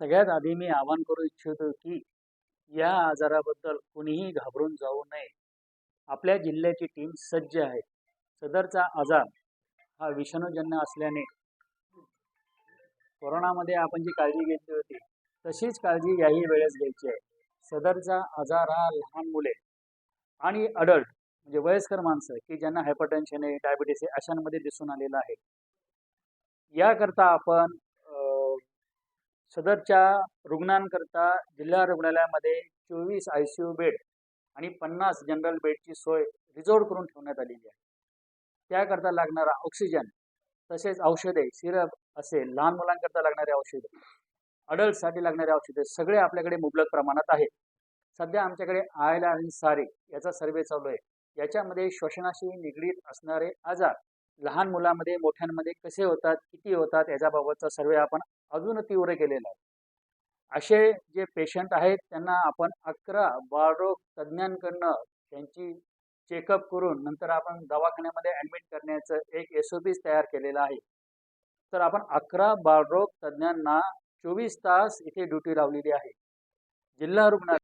सगळ्यात आधी मी आवाहन करू इच्छितो की या आजाराबद्दल कुणीही घाबरून जाऊ नये. आपल्या जिल्ह्याची टीम सज्ज आहे. सदरचा आजार हा विषाणूजन्य असल्याने कोरोनामध्ये आपण जी काळजी घेतली होती तशीच काळजी याही वेळेस घ्यायची आहे. सदरचा आजार हा लहान मुले आणि अडल्ट म्हणजे वयस्कर माणसं की ज्यांना हायपरटेन्शन आहे डायबिटीस आहे अशांमध्ये दिसून आलेलं आहे. याकरता आपण सदरच्या रुग्णांकरता जिल्हा रुग्णालयामध्ये चोवीस आय सी यू बेड आणि पन्नास जनरल बेडची सोय रिझोर्व करून ठेवण्यात आलेली आहे. त्याकरता लागणारा ऑक्सिजन तसेच औषधे सिरप असेल लहान मुलांकरता लागणारे औषधे अडल्टसाठी लागणारे औषधे सगळे आपल्याकडे मुबलक प्रमाणात आहेत. सध्या आमच्याकडे आयला आणि सारी याचा सर्वे चालू आहे. याच्यामध्ये श्वसनाशी निगडीत असणारे आजार लहान मुलामध्ये मोठ्यांमध्ये कसे होतात किती होतात याच्याबाबतचा सर्वे आपण अजून तीव्र केलेला आहे. असे जे पेशंट आहेत त्यांना आपण अकरा बाळरोग तज्ज्ञांकडनं त्यांची चेकअप करून नंतर आपण दवाखान्यामध्ये ॲडमिट करण्याचं एक एस ओ पीज तयार केलेलं आहे. तर आपण अकरा बाळरोग तज्ज्ञांना चोवीस तास इथे ड्युटी लावलेली आहे. जिल्हा रुग्णालय